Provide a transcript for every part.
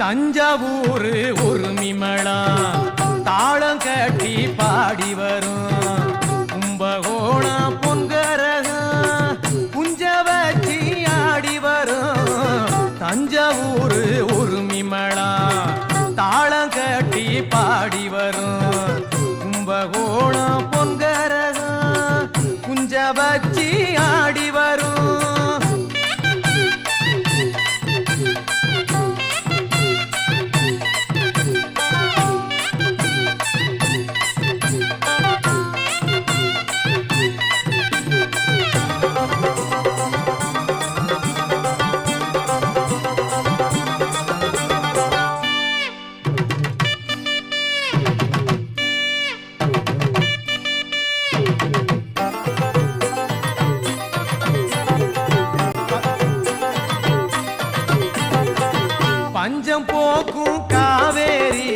தஞ்சாவூர் ஒரு மிமளா தாளம் கட்டி பாடி வரும். கட்டி பாடி வரும். கும்பகோணம் பொன்கரகம் குஞ்ச வச்சி பஞ்சம் போக்கும் காவேரி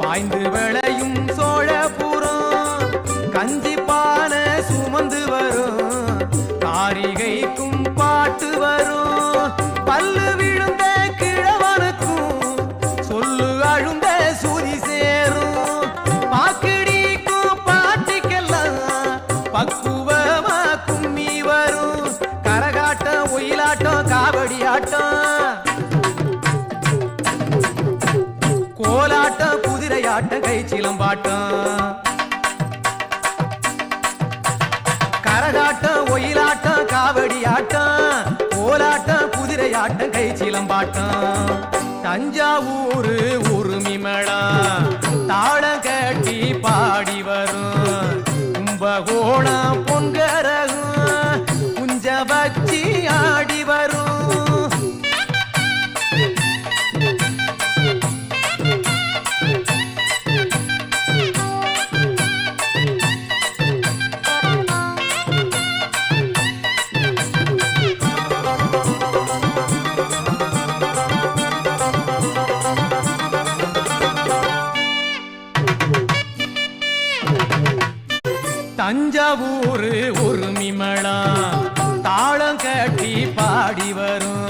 வாய்ந்து விளையும் சோழபுரம். கஞ்சிப்பான சுமந்து வரும் காரிகைக்கும் பாட்டு வரும். பல்லு விழுந்த கிழவனுக்கும் சொல்லு அழுந்த சூதி சேரும். பாக்கிடிக்கும் பாட்டிக்கெல்லாம் பக்குவமா கும்மி வரும். கரகாட்டம் ஒயிலாட்டம் காவடி ஆட்டம் குதிரையாட்டம் கை சிலம்பாட்டம் கரகாட்டம் ஒயிலாட்டம் காவடி ஆட்டம் கோலாட்டம் குதிரையாட்டம் கை சிலம்பாட்டம் தஞ்சாவூர் உருமிமளா தாழ தஞ்சாவூர் ஒரு மிமளா தாளம் கட்டி பாடி வரும்.